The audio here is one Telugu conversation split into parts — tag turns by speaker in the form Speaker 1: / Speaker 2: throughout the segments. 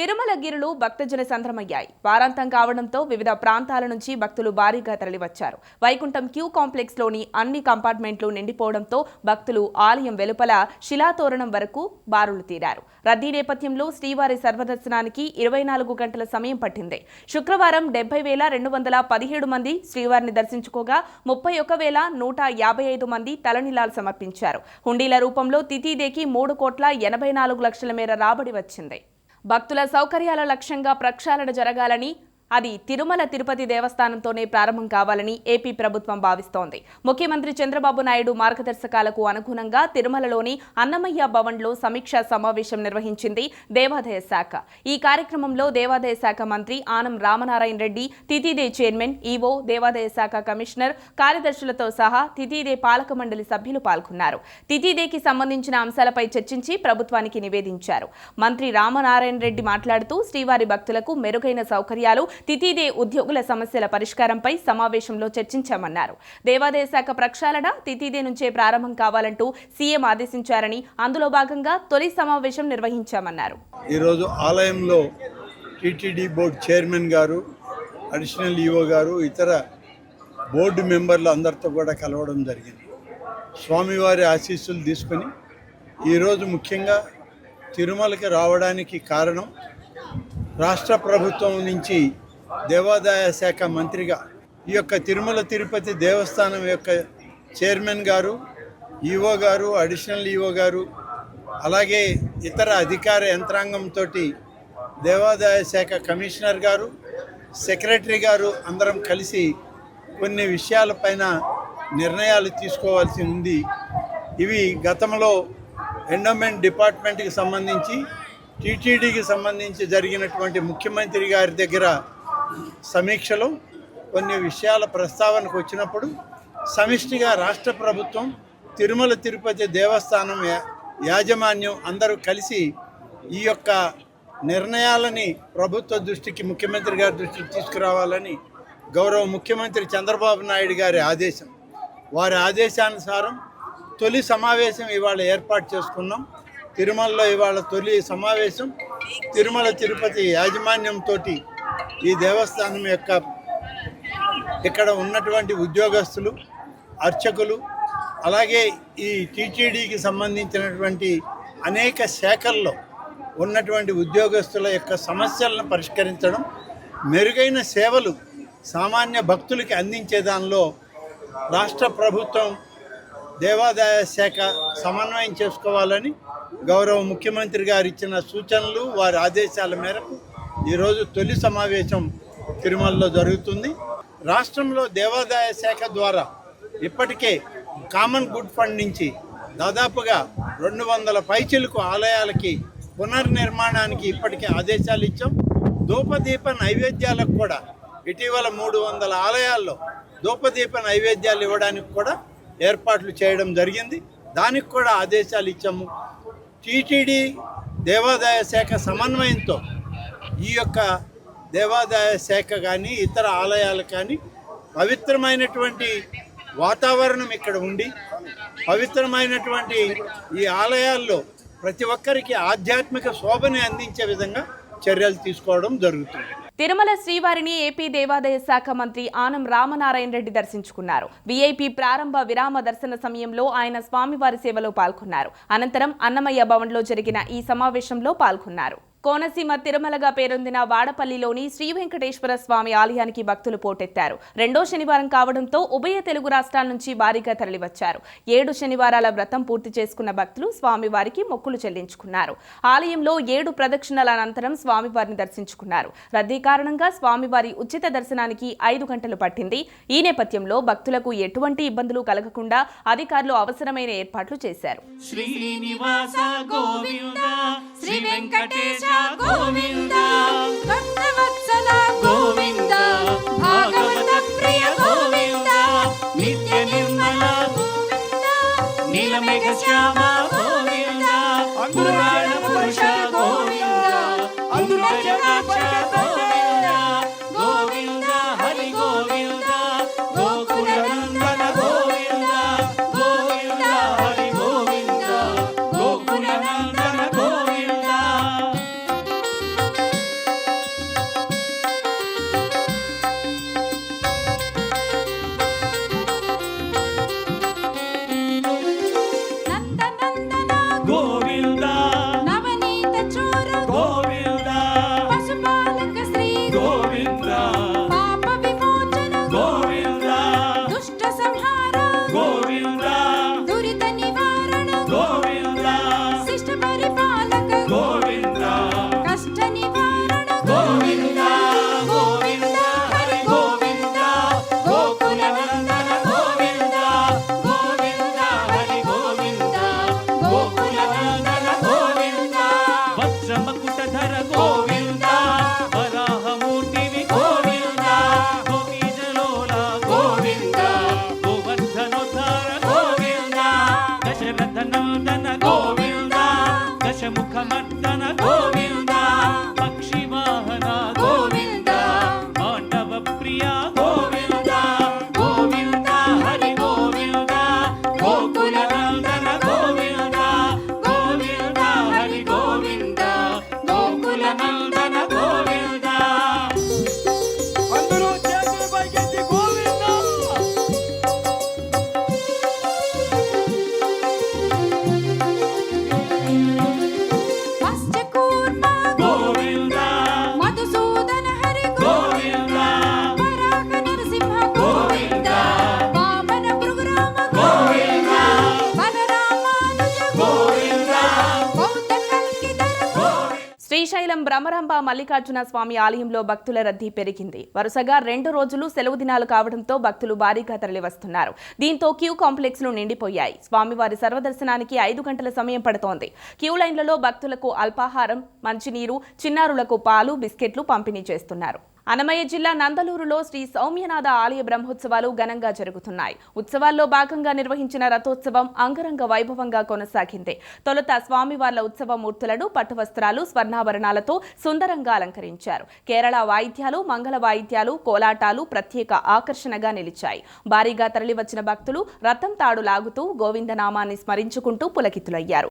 Speaker 1: తిరుమలగిరులు భక్తజన సంద్రమయ్యాయి. వారాంతం కావడంతో వివిధ ప్రాంతాల నుంచి భక్తులు భారీగా తరలివచ్చారు. వైకుంఠం క్యూ కాంప్లెక్స్లోని అన్ని కంపార్ట్మెంట్లు నిండిపోవడంతో భక్తులు ఆలయం వెలుపల శిలాతోరణం వరకు బారులు తీరారు. రద్దీ నేపథ్యంలో శ్రీవారి సర్వదర్శనానికి ఇరవై నాలుగు గంటల సమయం పట్టింది. శుక్రవారం డెబ్బై వేల రెండు వందల పదిహేడు మంది శ్రీవారిని దర్శించుకోగా ముప్పై ఒక వేల నూట యాభై ఐదు మంది తలనిలాలు సమర్పించారు. హుండీల రూపంలో తితీదేకి మూడు కోట్ల ఎనభై నాలుగు లక్షల మేర రాబడి వచ్చింది. భక్తుల సౌకర్యాల లక్ష్యంగా ప్రక్షాళన జరగాలని అది తిరుమల తిరుపతి దేవస్థానంతోనే ప్రారంభం కావాలని ఏపీ ప్రభుత్వం భావిస్తోంది. ముఖ్యమంత్రి చంద్రబాబు నాయుడు మార్గదర్శకాలకు అనుగుణంగా తిరుమలలోని అన్నమయ్య భవన్లో సమీక్షా సమావేశం నిర్వహించింది దేవాదాయ శాఖ. ఈ కార్యక్రమంలో దేవాదాయ శాఖ మంత్రి ఆనం రామనారాయణ రెడ్డి తితిదే చైర్మన్ ఈవో దేవాదాయ శాఖ కమిషనర్ కార్యదర్శులతో సహా తితిదే పాలక మండలి సభ్యులు పాల్గొన్నారు. తితిదేకి సంబంధించిన అంశాలపై చర్చించి ప్రభుత్వానికి నివేదించారు. మంత్రి రామనారాయణ రెడ్డి మాట్లాడుతూ శ్రీవారి భక్తులకు మెరుగైన సౌకర్యాలు తితిదే ఉద్యోగుల సమస్యల పరిష్కారంపై సమావేశంలో చర్చించామన్నారు. దేవాదాయ శాఖ ప్రక్షాళన తితిదే నుంచే ప్రారంభం కావాలంటూ సీఎం ఆదేశించారని అందులో భాగంగా తొలి సమావేశం నిర్వహించామన్నారు.
Speaker 2: ఈరోజు ఆలయంలో టీటీడీ బోర్డు చైర్మన్ గారు అడిషనల్ ఈఓ గారు ఇతర బోర్డు మెంబర్లు అందరితో కూడా కలవడం జరిగింది. స్వామివారి ఆశీస్సులు తీసుకొని ఈరోజు ముఖ్యంగా తిరుమలకి రావడానికి కారణం రాష్ట్ర ప్రభుత్వం నుంచి దేవాదాయ శాఖ మంత్రిగా ఈ యొక్క తిరుమల తిరుపతి దేవస్థానం యొక్క చైర్మన్ గారు ఈఓ గారు అడిషనల్ ఈఓ గారు అలాగే ఇతర అధికార యంత్రాంగంతో దేవాదాయ శాఖ కమిషనర్ గారు సెక్రటరీ గారు అందరం కలిసి కొన్ని విషయాలపైన నిర్ణయాలు తీసుకోవాల్సి ఉంది. ఇవి గతంలో ఎండోమెంట్ డిపార్ట్మెంట్కి సంబంధించి టీటీడీకి సంబంధించి జరిగినటువంటి ముఖ్యమంత్రి గారి దగ్గర సమీక్షలో కొన్ని విషయాల ప్రస్తావనకు వచ్చినప్పుడు సమిష్టిగా రాష్ట్ర ప్రభుత్వం తిరుమల తిరుపతి దేవస్థానం యాజమాన్యం అందరూ కలిసి ఈ యొక్క నిర్ణయాలని ప్రభుత్వ దృష్టికి ముఖ్యమంత్రి గారి దృష్టికి తీసుకురావాలని గౌరవ ముఖ్యమంత్రి చంద్రబాబు నాయుడు గారి ఆదేశం. వారి ఆదేశానుసారం తొలి సమావేశం ఇవాళ ఏర్పాటు చేసుకున్నాం. తిరుమలలో ఇవాళ తొలి సమావేశం. తిరుమల తిరుపతి యాజమాన్యంతో ఈ దేవస్థానం యొక్క ఇక్కడ ఉన్నటువంటి ఉద్యోగస్తులు అర్చకులు అలాగే ఈ టీటీడీకి సంబంధించినటువంటి అనేక శాఖల్లో ఉన్నటువంటి ఉద్యోగస్తుల యొక్క సమస్యలను పరిష్కరించడం మెరుగైన సేవలు సామాన్య భక్తులకి అందించే దానిలో రాష్ట్ర ప్రభుత్వం దేవాదాయ శాఖ సమన్వయం చేసుకోవాలని గౌరవ ముఖ్యమంత్రి గారు ఇచ్చిన సూచనలు వారి ఆదేశాల మేరకు ఈరోజు తొలి సమావేశం తిరుమలలో జరుగుతుంది. రాష్ట్రంలో దేవాదాయ శాఖ ద్వారా ఇప్పటికే కామన్ గుడ్ ఫండ్ నుంచి దాదాపుగా రెండు వందల పైచిలకు ఆలయాలకి పునర్నిర్మాణానికి ఇప్పటికే ఆదేశాలు ఇచ్చాం. ధూపదీప నైవేద్యాలకు కూడా ఇటీవల మూడు వందల ఆలయాల్లో ధూపదీప నైవేద్యాలు ఇవ్వడానికి కూడా ఏర్పాట్లు చేయడం జరిగింది. దానికి కూడా ఆదేశాలు ఇచ్చాము. టీటీడీ దేవాదాయ శాఖ సమన్వయంతో ఈ యొక్క దేవాదాయ శాఖ కానీ ఇతర ఆలయాలు కానీ పవిత్రమైనటువంటి వాతావరణం ఇక్కడ ఉండి పవిత్రమైనటువంటి ఈ ఆలయాల్లో ప్రతి ఒక్కరికి ఆధ్యాత్మిక శోభని అందించే విధంగా చర్యలు తీసుకోవడం జరుగుతుంది.
Speaker 1: తిరుమల శ్రీవారిని ఏపీ దేవాదాయ శాఖ మంత్రి ఆనం రామనారాయణ రెడ్డి దర్శించుకున్నారు. వీఐపీ ప్రారంభ విరామ దర్శన సమయంలో ఆయన స్వామివారి సేవలో పాల్గొన్నారు. అనంతరం అన్నమయ్య భవన్లో జరిగిన ఈ సమావేశంలో పాల్గొన్నారు. కోనసీమ తిరుమలగా పేరొందిన వాడపల్లిలోని శ్రీ వెంకటేశ్వర స్వామి ఆలయానికి భక్తులు పోటెత్తారు. రెండో శనివారం కావడంతో ఉభయ తెలుగు రాష్ట్రాల నుంచి భారీగా తరలివచ్చారు. ఏడు శనివారాల వ్రతం పూర్తి చేసుకున్న భక్తులు స్వామివారికి మొక్కులు చెల్లించుకున్నారు. ఆలయంలో ఏడు ప్రదక్షిణల అనంతరం స్వామివారిని దర్శించుకున్నారు. రద్దీ కారణంగా స్వామివారి ఉచిత దర్శనానికి ఐదు గంటలు పట్టింది. ఈ నేపథ్యంలో భక్తులకు ఎటువంటి ఇబ్బందులు కలగకుండా అధికారులు అవసరమైన ఏర్పాట్లు చేశారు.
Speaker 3: శ్రీనివాస గోవింద శ్రీ వెంకటేశ గోవింద.
Speaker 4: భక్తవత్సల
Speaker 3: గోవింద. భాగవత ప్రియ గోవింద. నిత్య నిర్మల నీలమేఘ శ్యామ గోవింద. పురాణ పురుష గోవింద. గోవింద. గోవింద
Speaker 1: భ్రమరాంబ మల్లికార్జున స్వామి ఆలయంలో భక్తుల రద్దీ పెరిగింది. వరుసగా రెండు రోజులు సెలవు దినాలు కావడంతో భక్తులు భారీగా తరలివస్తున్నారు. దీంతో క్యూ కాంప్లెక్స్లు నిండిపోయాయి. స్వామివారి సర్వదర్శనానికి ఐదు గంటల సమయం పడుతోంది. క్యూ లైన్లలో భక్తులకు అల్పాహారం మంచినీరు చిన్నారులకు పాలు బిస్కెట్లు పంపిణీ చేస్తున్నారు. అన్నమయ్య జిల్లా నందలూరులో శ్రీ సౌమ్యనాథ ఆలయ బ్రహ్మోత్సవాలు ఘనంగా జరుగుతున్నాయి. ఉత్సవాల్లో భాగంగా నిర్వహించిన రథోత్సవం అంగరంగ వైభవంగా కొనసాగింది. తొలుత స్వామివార్ల ఉత్సవ మూర్తులను పట్టు వస్త్రాలు స్వర్ణాభరణాలతో సుందరంగా అలంకరించారు. కేరళ వాయిద్యాలు మంగళ వాయిద్యాలు కోలాటాలు ప్రత్యేక ఆకర్షణగా నిలిచాయి. భారీగా తరలివచ్చిన భక్తులు రథం తాడు లాగుతూ గోవిందనామాన్ని స్మరించుకుంటూ పులకితులయ్యారు.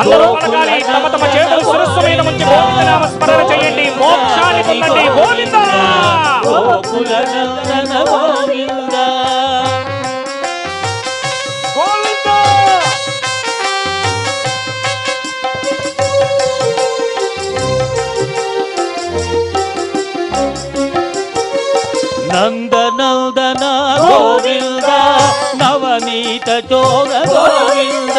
Speaker 5: అందరూ పలకాలి. తమ తమ చేతులు శిరస్సు మీద ఉంచి గోవిందనామ స్మరణ చేయండి. మోక్షాన్ని పొందండి. గోవింద!
Speaker 6: గోకుల నందన గోవింద!
Speaker 5: గోవింద!
Speaker 6: నంద నందన గోవింద! నవనీత చోర గోవింద!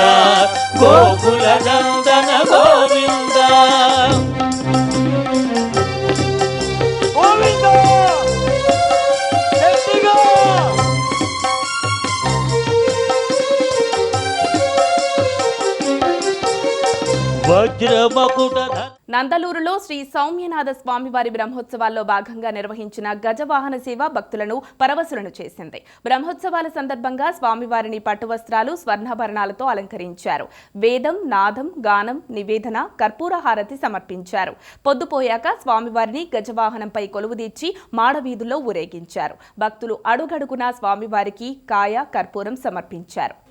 Speaker 6: గోకుల నందన
Speaker 1: నందలూరులో శ్రీ సౌమ్యనాథ స్వామివారి బ్రహ్మోత్సవాల్లో భాగంగా నిర్వహించిన గజవాహన సేవ భక్తులను పరవశులను చేసింది. బ్రహ్మోత్సవాల సందర్భంగా స్వామివారిని పట్టువస్త్రాలు స్వర్ణాభరణాలతో అలంకరించారు. వేదం నాదం గానం నివేదన కర్పూర హారతి సమర్పించారు. పొద్దుపోయాక స్వామివారిని గజవాహనంపై కొలువుదీర్చి మాడవీధుల్లో ఊరేగించారు. భక్తులు అడుగడుగునా స్వామివారికి కాయ కర్పూరం సమర్పించారు.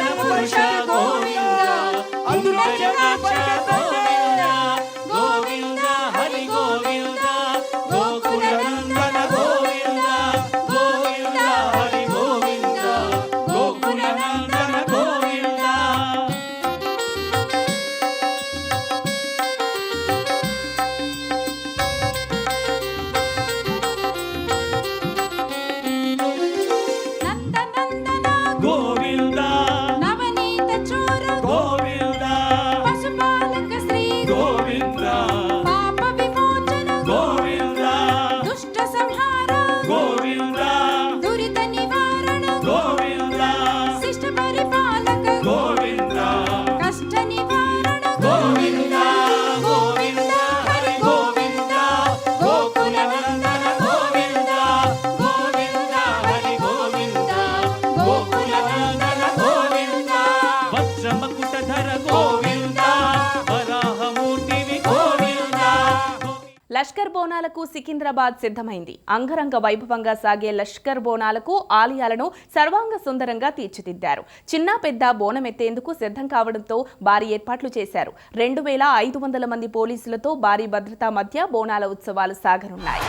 Speaker 1: లష్కర్ బోనాలకు సికింద్రాబాద్ సిద్ధమైంది. అంగరంగ వైభవంగా సాగే లష్కర్ బోనాలకు ఆలయాలను సర్వాంగ సుందరంగా తీర్చిదిద్దారు. చిన్న పెద్ద బోనం ఎత్తేందుకు సిద్ధం కావడంతో భారీ ఏర్పాట్లు చేశారు. రెండు వేల ఐదు వందల మంది పోలీసులతో భారీ భద్రతా మధ్య బోనాల ఉత్సవాలు సాగనున్నాయి.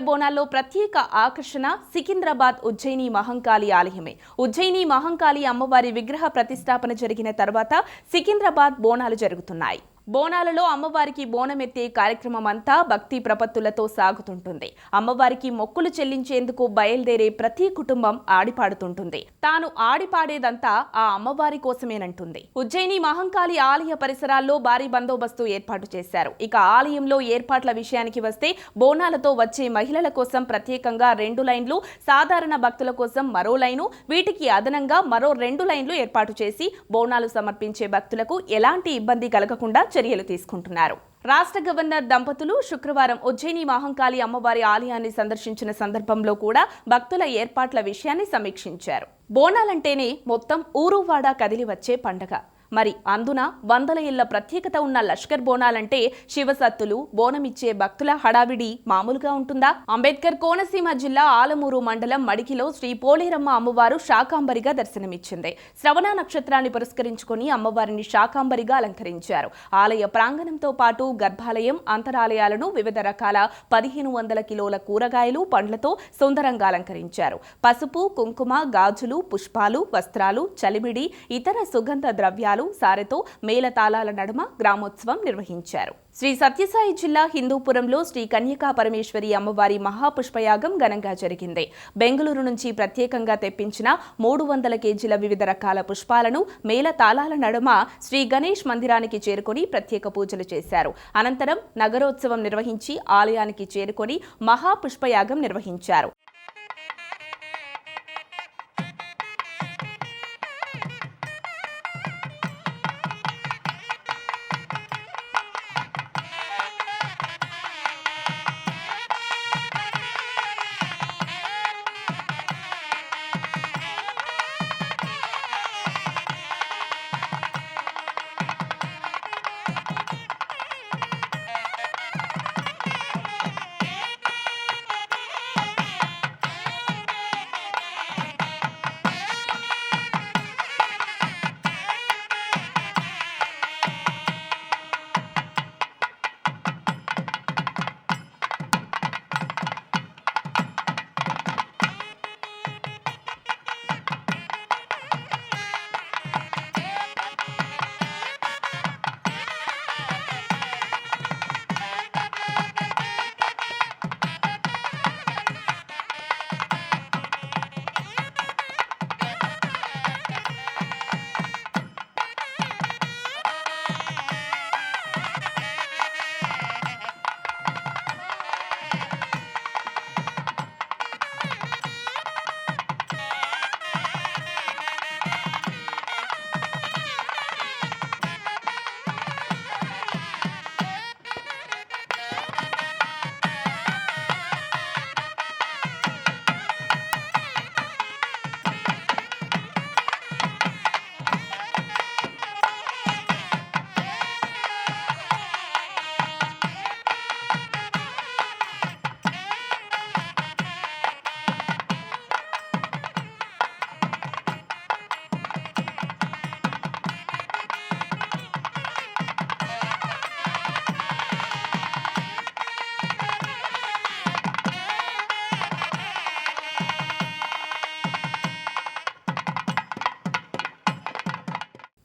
Speaker 1: బోనాల్లో ప్రత్యేక ఆకర్షణ సికింద్రాబాద్ ఉజ్జయిని మహంకాళి ఆలయమే. ఉజ్జయిని మహంకాళి అమ్మవారి విగ్రహ ప్రతిష్టాపన జరిగిన తర్వాత సికింద్రాబాద్ బోనాలు జరుగుతున్నాయి. బోనాలలో అమ్మవారికి బోనమెత్తే కార్యక్రమం అంతా భక్తి ప్రపత్తులతో సాగుతుంటుంది. అమ్మవారికి మొక్కులు చెల్లించేందుకు బయలుదేరే ప్రతి కుటుంబం ఆడిపాడుతుంటుంది. తాను ఆడిపాడేదంతా ఆ అమ్మవారి కోసమేనంటుంది. ఉజ్జయిని మహంకాళి ఆలయ పరిసరాల్లో భారీ బందోబస్తు ఏర్పాటు చేశారు. ఇక ఆలయంలో ఏర్పాట్ల విషయానికి వస్తే బోనాలతో వచ్చే మహిళల కోసం ప్రత్యేకంగా రెండు లైన్లు సాధారణ భక్తుల కోసం మరో లైను వీటికి అదనంగా మరో రెండు లైన్లు ఏర్పాటు చేసి బోనాలు సమర్పించే భక్తులకు ఎలాంటి ఇబ్బంది కలగకుండా చర్యలు తీసుకుంటున్నారు. రాష్ట్ర గవర్నర్ దంపతులు శుక్రవారం ఉజ్జయిని మహంకాళి అమ్మవారి ఆలయాన్ని సందర్శించిన సందర్భంలో కూడా భక్తుల ఏర్పాట్ల విషయాన్ని సమీక్షించారు. బోనాలంటేనే మొత్తం ఊరువాడ కదిలి వచ్చే పండగ. మరి అందున వందల ఇళ్ళ ప్రత్యేకత ఉన్న లష్కర్ బోనాలంటే శివసత్తులు బోనమిచ్చే భక్తుల హడావిడి మామూలుగా ఉంటుందా? అంబేద్కర్ కోనసీమ జిల్లా ఆలమూరు మండలం మడికిలో శ్రీ పోలేరమ్మ అమ్మవారు శాకాంబరిగా దర్శనమిచ్చింది. శ్రవణ నక్షత్రాన్ని పురస్కరించుకొని అమ్మవారిని శాకాంబరిగా అలంకరించారు. ఆలయ ప్రాంగణంతో పాటు గర్భాలయం అంతరాలయాలను వివిధ రకాల పదిహేను వందల కిలోల కూరగాయలు పండ్లతో సుందరంగా అలంకరించారు. పసుపు కుంకుమ గాజులు పుష్పాలు వస్త్రాలు చలిమిడి ఇతర సుగంధ ద్రవ్యాలు సారెతో మేళతాళాల నడుమ గ్రామోత్సవం నిర్వహించారు. శ్రీ సత్యసాయి జిల్లా హిందూపురంలో శ్రీ కన్యకా పరమేశ్వరి అమ్మవారి మహాపుష్పయాగం ఘనంగా జరిగింది. బెంగళూరు నుంచి ప్రత్యేకంగా తెప్పించిన మూడు వందల కేజీల వివిధ రకాల పుష్పాలను మేళ తాళాల నడుమ శ్రీ గణేష్ మందిరానికి చేరుకొని ప్రత్యేక పూజలు చేశారు. అనంతరం నగరోత్సవం నిర్వహించి ఆలయానికి చేరుకొని మహాపుష్పయాగం నిర్వహించారు.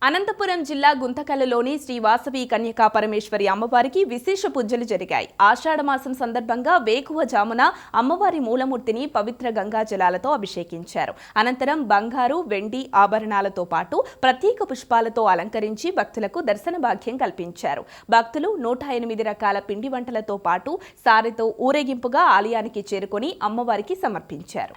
Speaker 1: అనంతపురం జిల్లా గుంతకలలోని శ్రీ వాసవి కన్యకా పరమేశ్వరి అమ్మవారికి విశేష పూజలు జరిగాయి. ఆషాఢమాసం సందర్భంగా వేకువ జామున అమ్మవారి మూలమూర్తిని పవిత్ర గంగా జలాలతో అభిషేకించారు. అనంతరం బంగారు వెండి ఆభరణాలతో పాటు ప్రత్యేక పుష్పాలతో అలంకరించి భక్తులకు దర్శన భాగ్యం కల్పించారు. భక్తులు నూట ఎనిమిది రకాల పిండి వంటలతో పాటు సారెతో ఊరేగింపుగా ఆలయానికి చేరుకొని అమ్మవారికి సమర్పించారు.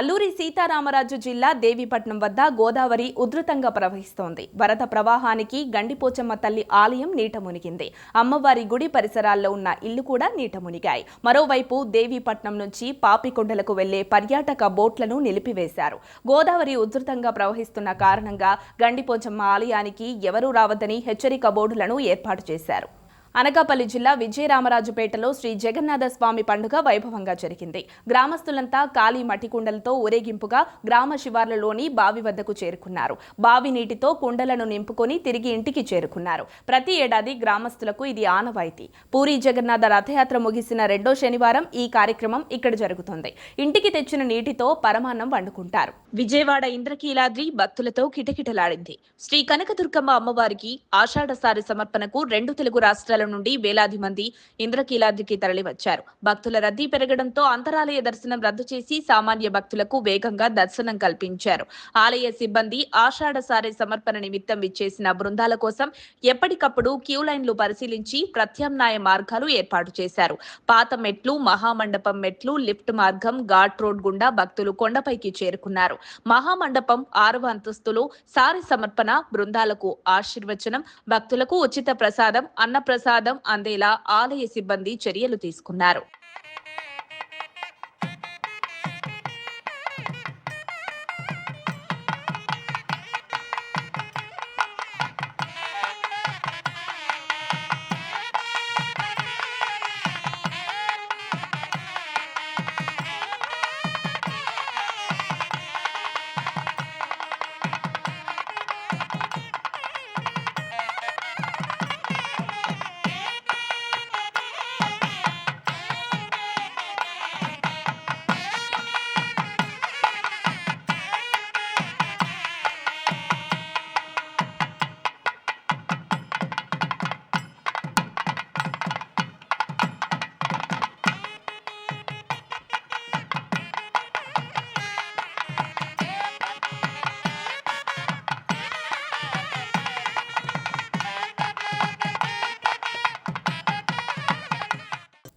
Speaker 1: అల్లూరి సీతారామరాజు జిల్లా దేవీపట్నం వద్ద గోదావరి ఉధృతంగా ప్రవహిస్తోంది. వరద ప్రవాహానికి గండిపోచమ్మ తల్లి ఆలయం నీట మునిగింది. అమ్మవారి గుడి పరిసరాల్లో ఉన్న ఇల్లు కూడా నీట మునిగాయి. మరోవైపు దేవీపట్నం నుంచి పాపికొండలకు వెళ్ళే పర్యాటక బోట్లను నిలిపివేశారు. గోదావరి ఉధృతంగా ప్రవహిస్తున్న కారణంగా గండిపోచమ్మ ఆలయానికి ఎవరూ రావద్దని హెచ్చరిక బోర్డులను ఏర్పాటు చేశారు. అనకాపల్లి జిల్లా విజయరామరాజుపేటలో శ్రీ జగన్నాథ స్వామి పండుగ వైభవంగా జరిగింది. గ్రామస్తులంతా ఖాళీ మట్టి కుండలతో ఊరేగింపుగా గ్రామ శివార్లలోని బావి వద్దకు చేరుకున్నారు. బావి నీటితో కుండలను నింపుకొని తిరిగి ఇంటికి చేరుకున్నారు. ప్రతి ఏడాది గ్రామస్తులకు ఇది ఆనవాయితీ. పూరి జగన్నాథ రథయాత్ర ముగిసిన రెండో శనివారం ఈ కార్యక్రమం ఇక్కడ జరుగుతుంది. ఇంటికి తెచ్చిన నీటితో పరమాన్నం వండుకుంటారు. విజయవాడ ఇంద్రకీలాద్రి భక్తులతో కిటకిటలాడింది. శ్రీ కనకదుర్గమ్మ అమ్మవారికి ఆషాఢసారి సమర్పణకు రెండు తెలుగు రాష్ట్రాల నుండి వేలాది మంది ఇంద్రకీలాద్రికి తరలివచ్చారు. భక్తుల రద్దీ పెరగడంతో అంతరాలయ దర్శనం రద్దు చేసి సామాన్య భక్తులకు వేగంగా దర్శనం కల్పించారు. ఆలయ సిబ్బంది ఆషాఢసారి సమర్పణ నిమిత్తం ఇచ్చేసిన బృందాల కోసం ఎప్పటికప్పుడు క్యూ లైన్లు పరిశీలించి ప్రత్యామ్నాయ మార్గాలు ఏర్పాటు చేశారు. పాత మెట్లు మహామండపం మెట్లు లిఫ్ట్ మార్గం ఘాట్ రోడ్ గుండా భక్తులు కొండపైకి చేరుకున్నారు. మహామండపం ఆరవ అంతస్తులో సారి సమర్పణ బృందాలకు ఆశీర్వచనం భక్తులకు ఉచిత ప్రసాదం అన్న ప్రసాదం అందేలా ఆలయ సిబ్బంది చర్యలు తీసుకున్నారు.